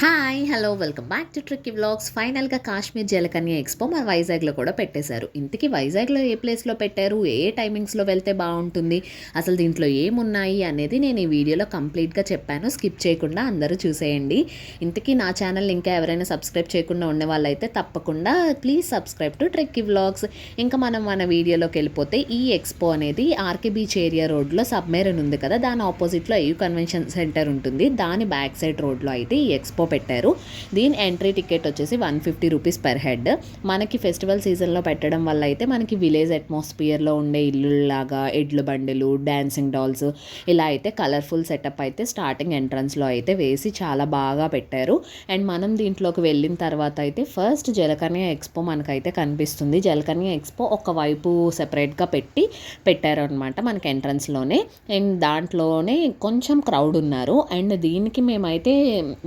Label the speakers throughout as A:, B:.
A: Hi hello welcome back to Tricky Vlogs ఫైనల్గా Kashmir జలకన్య expo మన వైజాగ్లో కూడా పెట్టేశారు. ఇంతకీ వైజాగ్లో ఏ ప్లేస్లో పెట్టారు? ఏ టైమింగ్స్లో వెళ్తే బాగుంటుంది? అసలు దీంట్లో ఏమున్నాయి అనేది నేను ఈ వీడియోలో కంప్లీట్గా చెప్పాను. స్కిప్ చేయకుండా అందరూ చూసేయండి. ఇంతకీ నా ఛానల్ ఇంకా ఎవరైనా సబ్స్క్రైబ్ చేయకుండా ఉండే వాళ్ళైతే తప్పకుండా please subscribe to Tricky Vlogs ఇంకా మనం మన వీడియోలోకి వెళ్ళిపోతే ఈ ఎక్స్పో అనేది ఆర్కే బీచ్ ఏరియా రోడ్లో సబ్మెరన్ ఉంది కదా? దాని ఆపోజిట్లో ఏ కన్వెన్షన్ సెంటర్ ఉంటుంది. దాని బ్యాక్ సైడ్ రోడ్లో అయితే ఈ ఎక్స్పో పెట్టారు. దీని ఎంట్రీ టికెట్ వచ్చేసి one fifty rupees per head. మనకి ఫెస్టివల్ సీజన్లో పెట్టడం వల్ల అయితే మనకి విలేజ్ అట్మాస్ఫియర్లో ఉండే ఇల్లులాగా ఎడ్లు బండిలు డ్యాన్సింగ్ డాల్స్ ఇలా అయితే కలర్ఫుల్ సెటప్ అయితే స్టార్టింగ్ ఎంట్రన్స్లో అయితే వేసి చాలా బాగా పెట్టారు. అండ్ మనం దీంట్లోకి వెళ్ళిన తర్వాత అయితే ఫస్ట్ జలకన్య ఎక్స్పో మనకైతే కనిపిస్తుంది. జలకన్య ఎక్స్పో ఒకవైపు సెపరేట్గా పెట్టి పెట్టారు అనమాట మనకి ఎంట్రన్స్లోనే. అండ్ దాంట్లోనే కొంచెం క్రౌడ్ ఉన్నారు. అండ్ దీనికి మేమైతే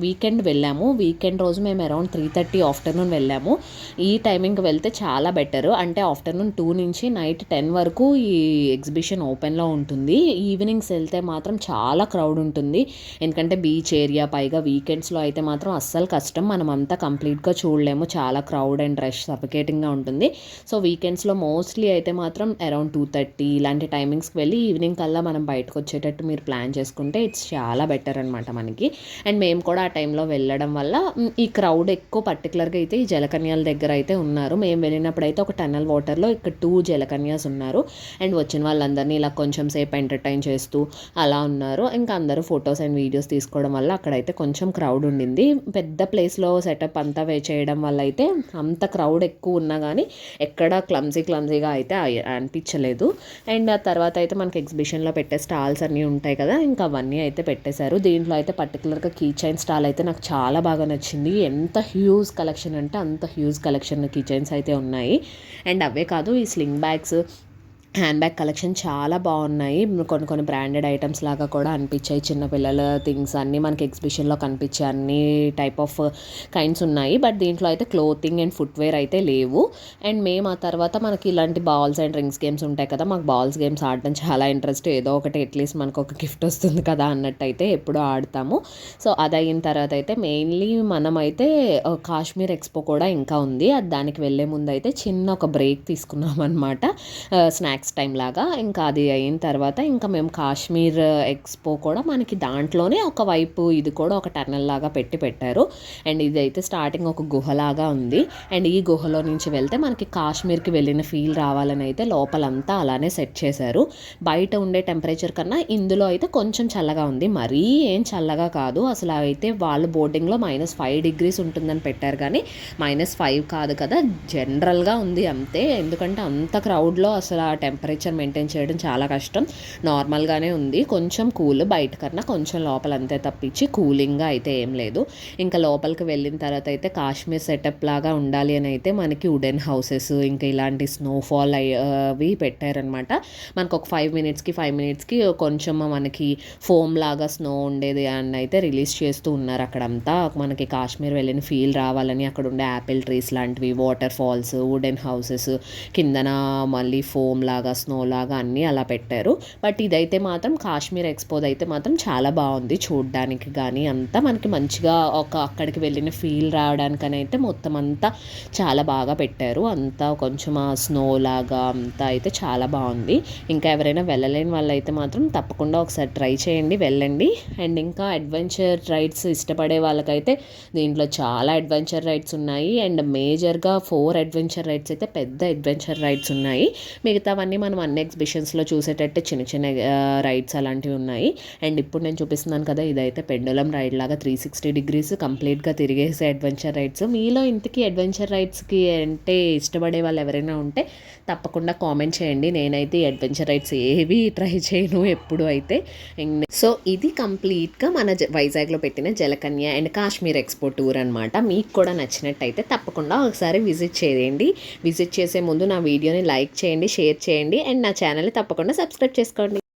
A: వీకెండ్ వెళ్ళాము. వీకెండ్ రోజు మేము అరౌండ్ త్రీ థర్టీ ఆఫ్టర్నూన్ వెళ్ళాము. ఈ టైమింగ్కి వెళ్తే చాలా బెటర్ అంటే ఆఫ్టర్నూన్ టూ నుంచి నైట్ టెన్ వరకు ఈ ఎగ్జిబిషన్ ఓపెన్లో ఉంటుంది. ఈవినింగ్స్ వెళ్తే మాత్రం చాలా క్రౌడ్ ఉంటుంది. ఎందుకంటే బీచ్ ఏరియా పైగా వీకెండ్స్లో అయితే మాత్రం అస్సలు కష్టం. మనం అంతా కంప్లీట్గా చూడలేము. చాలా క్రౌడ్ అండ్ రష్ సఫికేటింగ్గా ఉంటుంది. సో వీకెండ్స్లో మోస్ట్లీ అయితే మాత్రం అరౌండ్ టూ థర్టీ ఇలాంటి టైమింగ్స్కి వెళ్ళి ఈవినింగ్ కల్లా మనం బయటకు వచ్చేటట్టు మీరు ప్లాన్ చేసుకుంటే ఇట్స్ చాలా బెటర్ అనమాట మనకి. అండ్ మేము కూడా ఆ టైంలో వెళ్ళి వెళ్ళడం వల్ల ఈ క్రౌడ్ ఎక్కువ పర్టికులర్గా అయితే ఈ జలకన్యాల దగ్గర అయితే ఉన్నారు. మేము వెళ్ళినప్పుడు అయితే ఒక టన్నల్ వాటర్లో ఇక్కడ టూ జలకన్యాస్ ఉన్నారు. అండ్ వచ్చిన వాళ్ళందరినీ ఇలా కొంచెం సేపు ఎంటర్టైన్ చేస్తూ అలా ఉన్నారు. ఇంకా అందరూ ఫొటోస్ అండ్ వీడియోస్ తీసుకోవడం వల్ల అక్కడైతే కొంచెం క్రౌడ్ ఉండింది. పెద్ద ప్లేస్లో సెటప్ అంతా వే చేయడం వల్ల అయితే అంత క్రౌడ్ ఎక్కువ ఉన్నా కానీ ఎక్కడ క్లమ్జీ క్లమ్జీగా అయితే అనిపించలేదు. అండ్ ఆ తర్వాత అయితే మనకి ఎగ్జిబిషన్లో పెట్టే స్టాల్స్ అన్నీ ఉంటాయి కదా ఇంకా అవన్నీ అయితే పెట్టేశారు. దీంట్లో అయితే పర్టికులర్గా కీ చైన్ స్టాల్ అయితే నాకు చాలా బాగా నచ్చింది. ఎంత హ్యూజ్ కలెక్షన్ అంటే అంత హ్యూజ్ కలెక్షన్ కిచెన్స్ అయితే ఉన్నాయి. అండ్ అవే కాదు ఈ sling bags hand bag collection చాలా బాగున్నాయి. కొన్ని కొన్ని బ్రాండెడ్ ఐటమ్స్ లాగా కూడా అనిపించాయి. చిన్నపిల్లల థింగ్స్ అన్నీ మనకి ఎగ్జిబిషన్లో కనిపించే అన్ని టైప్ ఆఫ్ కైండ్స్ ఉన్నాయి. బట్ దీంట్లో అయితే క్లోతింగ్ అండ్ ఫుట్వేర్ అయితే లేవు. అండ్ మేము ఆ తర్వాత మనకి ఇలాంటి బాల్స్ అండ్ రింగ్స్ గేమ్స్ ఉంటాయి కదా మాకు బాల్స్ గేమ్స్ ఆడడం చాలా ఇంట్రెస్ట్. ఏదో ఒకటి అట్లీస్ట్ మనకు ఒక గిఫ్ట్ వస్తుంది కదా అన్నట్టు అయితే ఎప్పుడూ ఆడతాము. సో అది అయిన తర్వాత అయితే మెయిన్లీ మనమైతే కాశ్మీర్ ఎక్స్పో కూడా ఇంకా ఉంది. అది దానికి వెళ్ళే ముందు అయితే చిన్న ఒక బ్రేక్ తీసుకున్నాం అనమాట స్నాక్స్ స్నాక్స్ టైం లాగా ఇంకా అది అయిన తర్వాత ఇంకా మేము కాశ్మీర్ uh, ఎక్స్పో కూడా మనకి దాంట్లోనే ఒక వైపు ఇది కూడా ఒక టర్నల్ లాగా పెట్టి పెట్టారు. అండ్ ఇది అయితే స్టార్టింగ్ ఒక గుహలాగా ఉంది. అండ్ ఈ గుహలో నుంచి వెళ్తే మనకి కాశ్మీర్కి వెళ్ళిన ఫీల్ రావాలని అయితే లోపలంతా అలానే సెట్ చేశారు. బయట ఉండే టెంపరేచర్ కన్నా ఇందులో అయితే కొంచెం చల్లగా ఉంది. మరీ ఏం చల్లగా కాదు. అసలు అయితే వాళ్ళు బోర్డింగ్లో మైనస్ ఫైవ్ డిగ్రీస్ ఉంటుందని పెట్టారు కానీ మైనస్ ఫైవ్ కాదు కదా. జనరల్గా ఉంది అంతే. ఎందుకంటే అంత క్రౌడ్లో అసలు ఆ టెంపరేచర్ మెయింటైన్ చేయడం చాలా కష్టం. నార్మల్గానే ఉంది. కొంచెం కూల్ బయట కన్నా కొంచెం లోపల అంతే తప్పించి కూలింగ్గా అయితే ఏం లేదు. ఇంకా లోపలికి వెళ్ళిన తర్వాత అయితే కాశ్మీర్ సెటప్ లాగా ఉండాలి అని అయితే మనకి వుడెన్ హౌసెస్ ఇంకా ఇలాంటి స్నోఫాల్ అవి పెట్టారనమాట. మనకు ఒక ఫైవ్ మినిట్స్కి ఫైవ్ మినిట్స్కి కొంచెం మనకి ఫోమ్ లాగా స్నో ఉండేది అని అయితే రిలీజ్ చేస్తూ ఉన్నారు అక్కడంతా. మనకి కాశ్మీర్ వెళ్ళిన ఫీల్ రావాలని అక్కడ ఉండే యాపిల్ ట్రీస్ లాంటివి వాటర్ ఫాల్స్ వుడెన్ హౌసెస్ కిందన మళ్ళీ ఫోమ్ లాగా లాగా స్నో లాగా అన్నీ అలా పెట్టారు. బట్ ఇదైతే మాత్రం కాశ్మీర్ ఎక్స్పోజ్ అయితే మాత్రం చాలా బాగుంది చూడడానికి కానీ అంతా మనకి మంచిగా ఒక అక్కడికి వెళ్ళిన ఫీల్ రావడానికని అయితే మొత్తం అంతా చాలా బాగా పెట్టారు. అంతా కొంచెం ఆ స్నో లాగా అంతా అయితే చాలా బాగుంది. ఇంకా ఎవరైనా వెళ్ళలేని వాళ్ళైతే మాత్రం తప్పకుండా ఒకసారి ట్రై చేయండి వెళ్ళండి. అండ్ ఇంకా అడ్వెంచర్ రైడ్స్ ఇష్టపడే వాళ్ళకైతే దీంట్లో చాలా అడ్వెంచర్ రైడ్స్ ఉన్నాయి. అండ్ మేజర్గా ఫోర్ అడ్వెంచర్ రైడ్స్ అయితే పెద్ద అడ్వెంచర్ రైడ్స్ ఉన్నాయి. మిగతావన్నీ ఇవన్నీ మనం అన్ని ఎగ్జిబిషన్స్లో చూసేటట్టే చిన్న చిన్న రైడ్స్ అలాంటివి ఉన్నాయి. అండ్ ఇప్పుడు నేను చూపిస్తున్నాను కదా ఇదైతే పెండోలం రైడ్ లాగా త్రీ సిక్స్టీ డిగ్రీస్ కంప్లీట్గా తిరిగేసే అడ్వెంచర్ రైడ్స్ మీలో ఇంతకీ అడ్వెంచర్ రైడ్స్కి అంటే ఇష్టపడే వాళ్ళు ఎవరైనా ఉంటే తప్పకుండా కామెంట్ చేయండి. నేనైతే అడ్వెంచర్ రైడ్స్ ఏవి ట్రై చేయను ఎప్పుడు అయితే. సో ఇది కంప్లీట్గా మన వైజాగ్లో పెట్టిన Jalakanya and Kashmir expo tour అనమాట మీకు కూడా నచ్చినట్టయితే తప్పకుండా ఒకసారి విజిట్ చేయండి. విజిట్ చేసే ముందు నా వీడియోని లైక్ చేయండి షేర్ చేయండి. చేయండి. అండ్ నా ఛానల్ని తప్పకుండా సబ్స్క్రైబ్ చేసుకోండి.